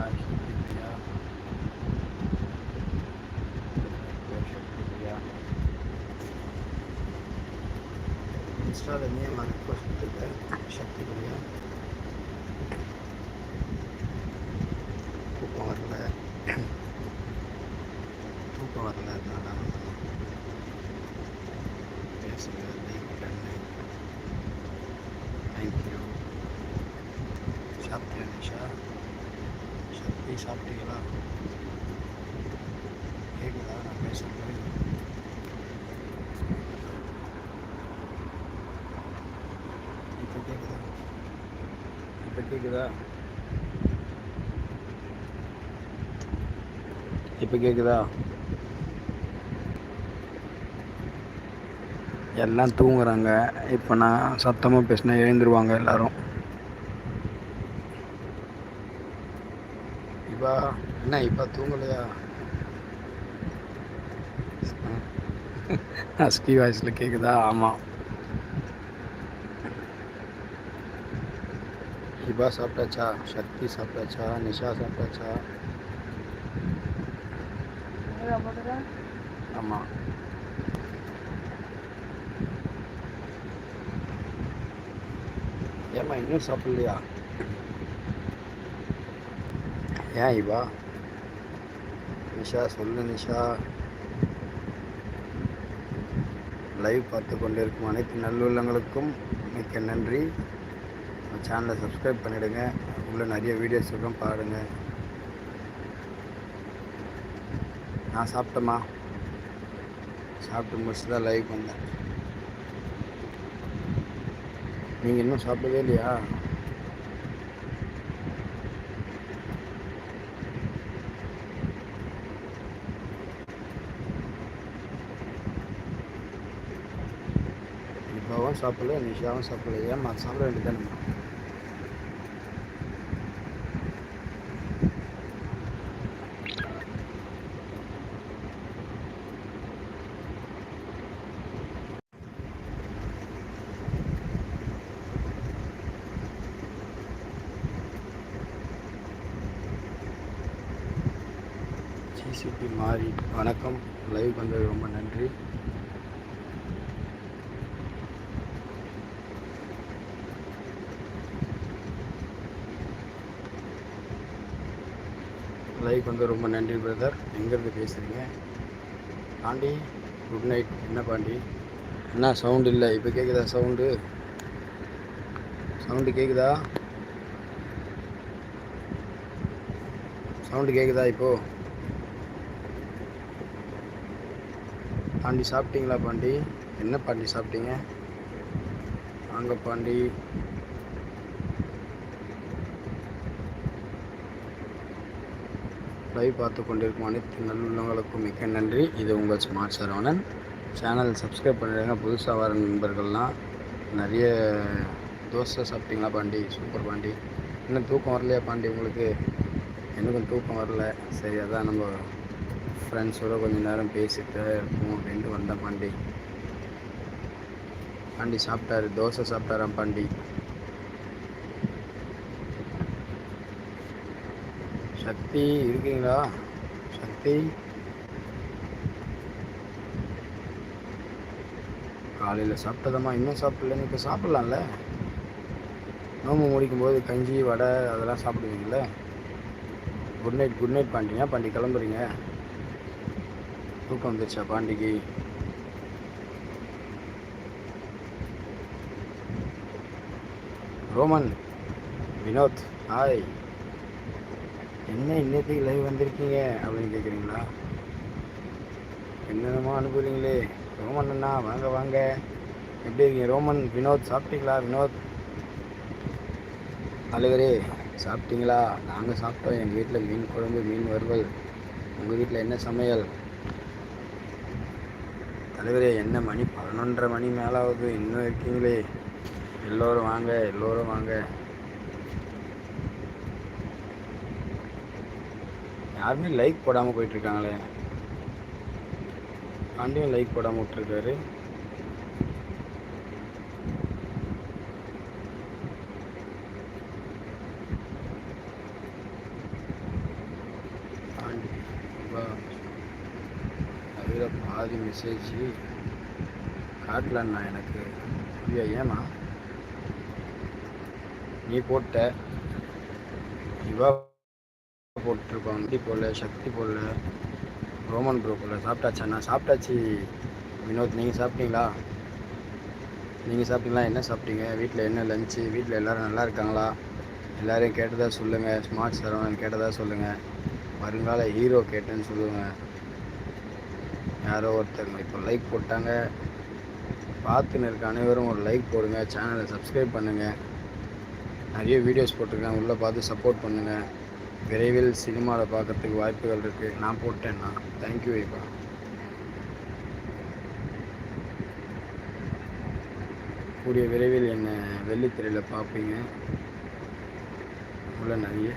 Hi Priya Priya இன்ஸ்டாவில் name அது post கொடுத்துருக்கேன் சக்தி பிரியா தூக்கம் வரல தூக்கம் வரல அதனால பேசுங்க லைக் பண்ணு தேங்க்யூ சாப்பிட்டியா நிஷா சக்தி சாப்பிட்டீங்களா? கேட்குதா நான் பேசுகிறேன் இப்போ கேட்குதா இப்போ கேட்குதா இப்போ கேட்குதா எல்லாம் தூங்குறாங்க. இப்போ நான் சத்தமாக பேசினா எழுந்துருவாங்க எல்லோரும் இப்போ என்ன இப்போ தூங்கலையா? ஹஸ்கி வாய்ஸில் கேட்குதா ஆமாம் ஹிபா சாப்பிட்டாச்சா? சக்தி சாப்பிட்டாச்சா? நிஷா சாப்பிட்டாச்சா? ஆமாம் ஏம்மா இன்னும் சாப்பிட்லையா? ஏன் இவா நிஷா சொல்லு நிஷா. லைவ் பார்த்து கொண்டிருக்கும் அனைத்து நல்லுள்ளங்களுக்கும் மிக்க நன்றி. நம்ம சேனலை சப்ஸ்கிரைப் பண்ணிவிடுங்க உள்ளே நிறைய வீடியோஸ் இருக்கும் பாருங்கள் நான் சாப்பிட்டேம்மா. சாப்பிட்டு முடிச்சு தான் லைவ் வந்தேன். நீங்கள் இன்னும் சாப்பிடவே இல்லையா? இப்பாவும் சாப்பிடல நிஷாவும் சாப்பிடல. ஏம்மா சாப்பிட வேண்டியதானம்மா சிசிபி மாறி. வணக்கம். லைவ் வந்தது ரொம்ப நன்றி. லைக் வந்து ரொம்ப நன்றி பிரதர். எங்கேருந்து பேசுகிறீங்க பாண்டி குட் நைட் என்ன பாண்டி? என்ன சவுண்டு இல்லை. இப்போ கேட்குதா சவுண்டு சவுண்டு கேட்குதா சவுண்டு கேட்குதா இப்போ? பாண்டி சாப்பிட்டீங்களா பாண்டி? என்ன பாண்டி சாப்பிட்டீங்க? வாங்க பாண்டி. லைவ் பார்த்து கொண்டிருக்கும் அனைத்து நல்லுள்ளங்களுக்கும் மிக்க நன்றி. இது உங்கள் ஸ்மார்ட் சரவணன். சேனல் சப்ஸ்கிரைப் பண்ணிடுங்க புதுசாக வர நண்பர்கள்லாம் நிறைய தோசை சாப்பிட்டீங்களா பாண்டி? சூப்பர் பாண்டி. இன்னும் தூக்கம் வரலையா பாண்டி உங்களுக்கு? எனக்கும் தூக்கம் வரல. சரி அதான் நம்ம ஃப்ரெண்ட்ஸோட கொஞ்ச நேரம் பேசிட்டு இருப்போம் அப்படின்ட்டு வந்தேன் பாண்டி. பாண்டி சாப்பிட்டாரு. தோசை சாப்பிட்டாராம் பாண்டி. சக்தி இருக்கீங்களா? சக்தி. காலையில் சாப்பிட்டதம்மா. இன்னும் சாப்பிடலன்னு இப்போ சாப்பிட்லாம்ல? நோம்பு முடிக்கும் போது கஞ்சி வடை அதெல்லாம் சாப்பிடுவீங்களே குட் நைட் குட் நைட் பாண்டிங்க பாண்டி கிளம்புறீங்க? தூக்கம் வந்துருச்சா பாண்டிக்கு? ரோமன் வினோத் ஹாய் என்ன இன்னத்துக்கு லைவ் வந்திருக்கீங்க அப்படின்னு கேட்குறீங்களா என்னென்னமோ அனுப்புறீங்களே? ரோமன் அண்ணா வாங்க வாங்க. எப்படி இருக்கீங்க? ரோமன் வினோத் சாப்பிட்டீங்களா? வினோத்? தலைவரே சாப்பிட்டீங்களா? நாங்கள் சாப்பிட்டோம். எங்கள் வீட்டில் மீன் குழம்பு மீன் வறுவல். உங்கள் வீட்டில் என்ன சமையல்? தலைவரே என்ன மணி? பதினொன்றரை மணி மேலாவது. இன்னும் இருக்கீங்களே. எல்லோரும் வாங்க எல்லோரும் வாங்க. யாருமே லைக் போடாமல் போயிட்டுருக்காங்களே. பாண்டியும் லைக் போடாமல் விட்டுருக்காரு. வா. அதில் பாதி மெசேஜ் காட்டலண்ணா எனக்கு. ஐயா ஏமா நீ போட்ட. இவா போட்டிருக்கோம். சக்தி போடல சக்தி போடல ரோமன் ப்ரோ போடல. சாப்பிட்டாச்சாண்ணா சாப்பிட்டாச்சு. வினோத் நீங்கள் சாப்பிட்டீங்களா? நீங்கள் சாப்பிட்டீங்களா? என்ன சாப்பிட்டீங்க? வீட்டில் என்ன லஞ்சு வீட்டில் எல்லோரும் நல்லா இருக்காங்களா? எல்லோரையும் கேட்டதாக சொல்லுங்கள் ஸ்மார்ட் சரவணன் கேட்டதாக சொல்லுங்கள் வருங்கால ஹீரோ கேட்டேன்னு சொல்லுங்கள் யாரோ ஒருத்தங்க இப்போ லைக் போட்டாங்க. பார்த்துன்னு இருக்க அனைவரும் ஒரு லைக் போடுங்க. சேனலை சப்ஸ்கிரைப் பண்ணுங்கள் நிறைய வீடியோஸ் போட்டிருக்கேன். உள்ளே பார்த்து சப்போர்ட் பண்ணுங்கள் விரைவில் சினிமாவில் பார்க்கறதுக்கு வாய்ப்புகள் இருக்குது நான் போட்டேன்னா தேங்க்யூ ஐபா. கூடிய விரைவில் என்னை வெள்ளித்திரையில் பார்ப்பீங்க. உள்ள நிறைய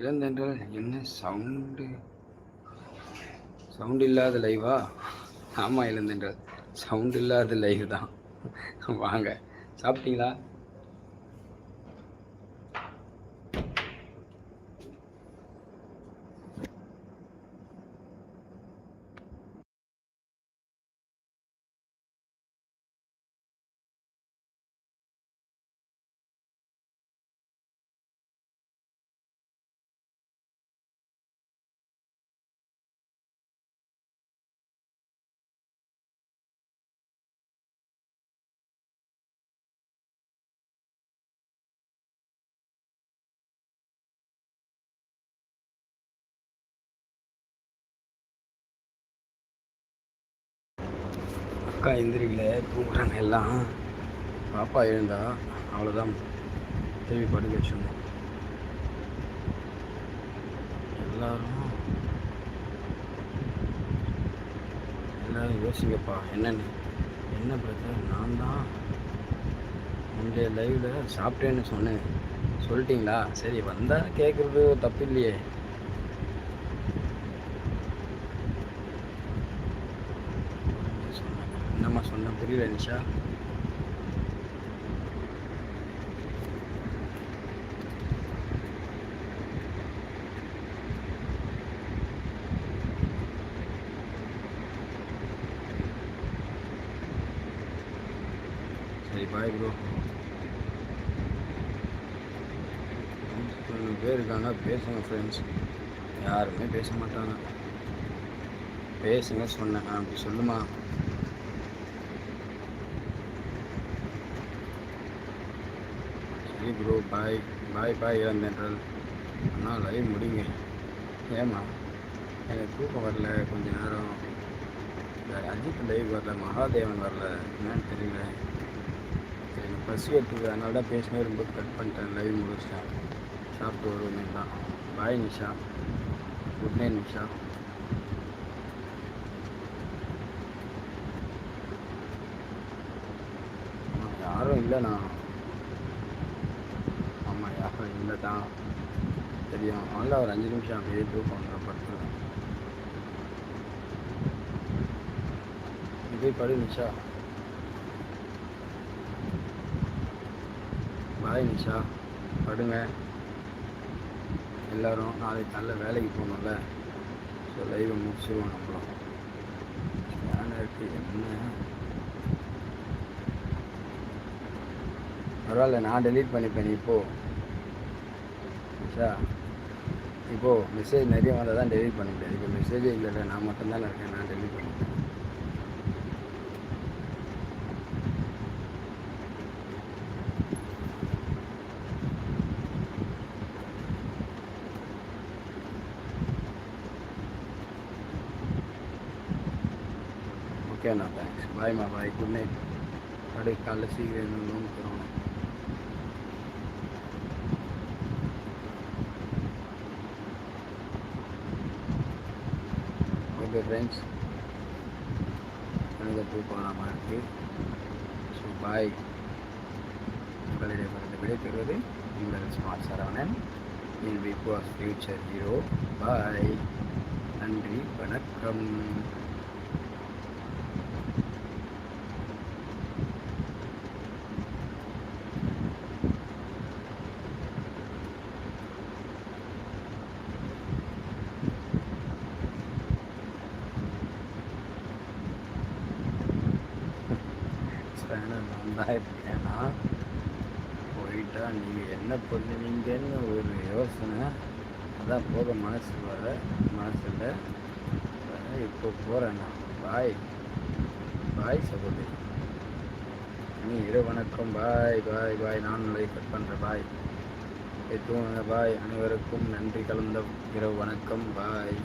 இழந்தென்றால் என்ன சவுண்டு? சவுண்ட் இல்லாத லைவா ஆமாம் இழந்தென்றால் சவுண்ட் இல்லாத லைவ் தான். வாங்க சாப்பிட்டீங்களா? அக்கா எந்திரிக்கல தூங்குறாங்க எல்லாம். பாப்பா எழுந்தா அவ்வளோதான் தேவி படுக்க வச்சுருந்தோம். எல்லாரும் எல்லாரும் யோசிங்கப்பா என்னென்னு. என்ன பிரச்சனை நான் தான் முந்தைய லைவில் சாப்பிட்டேன்னு சொன்னேன். சொல்லிட்டீங்களா? சரி வந்தால் கேட்குறது தப்பு இல்லையே சொன்னேன் சொன்னேன் புரியல நிஷா. சரி பாய் ப்ரோ பேர் இருக்காங்க பேசுங்க ஃப்ரெண்ட்ஸ் யாருமே பேச மாட்டாங்க. பேசுங்க சொன்னேன். அப்படி சொல்லுமா? சரி ப்ரோ பாய் பாய் பாய் இளந்தென்றல் அண்ணா லைவ் முடிங்க. ஏமா எனக்கு தூக்கம் வரல கொஞ்ச நேரம். அஜித் லைவ் வரல மகாதேவன் வரல. என்னன்னு தெரியல. எனக்கு பசி எடுத்துக்கு அதனால தான் பேசினே ரொம்ப கட் பண்ணிட்டேன் லைவ் முடிச்சிட்டேன். சாப்பிட்டு வருவேன் தான். Bye Nisha. Good night Nisha. யாரும் இல்லைண்ணா. இல்லை தான் தெரியும். அதனால ஒரு அஞ்சு நிமிஷம் அப்படியே தூக்கம் வந்துடும் படுத்துருவேன். இது படு நிஷா. பாய் நிஷா. படுங்க. எல்லோரும் நாளைக்கு நல்ல வேலைக்கு போகணும்ல. ஸோ லைவை முடிச்சிருவோம் நம்மளும். ஸ்கேனருக்கு என்ன? பரவாயில்ல நான் டெலீட் பண்ணிப்பேன் இப்போ நிஷா இப்போது மெசேஜ் நிறைய வந்தால் தான் டெலிட் பண்ண முடியாது. இப்போ மெசேஜே இல்லை நான் மட்டும்தான் இருக்கேன். நான் டெலீட் பண்ணிப்பேன் ஓகேண்ணா தேங்க்ஸ் பாய்மா பாய் குட் நைட் அப்படியே காலைல சீக்கிரம் நோம்பு தருவோம் ஃப்ரெண்ட்ஸ் எனக்கு தூக்கலாமா இருக்குது ஸோ பாய் உங்களிடம் விடை பெறுவது உங்கள் smart Saravanan. In big boss future hero boy நன்றி வணக்கம் ஸ்பேனர் நான் தான் இருக்கேன்னா போயிட்டா நீங்கள் என்ன பண்ணுவீங்கன்னு ஒரு யோசனை. அதான் போக மனசு வர மனசில் இப்போ போகிறேண்ணா பாய். பாய் சகோதரி. நீ இரவு வணக்கம். பாய் பாய் பாய். நானும் லைக் கட் பண்ணுறேன் பாய். தூங்குங்க பாய். அனைவருக்கும் நன்றி கலந்த இரவு. வணக்கம். பாய்.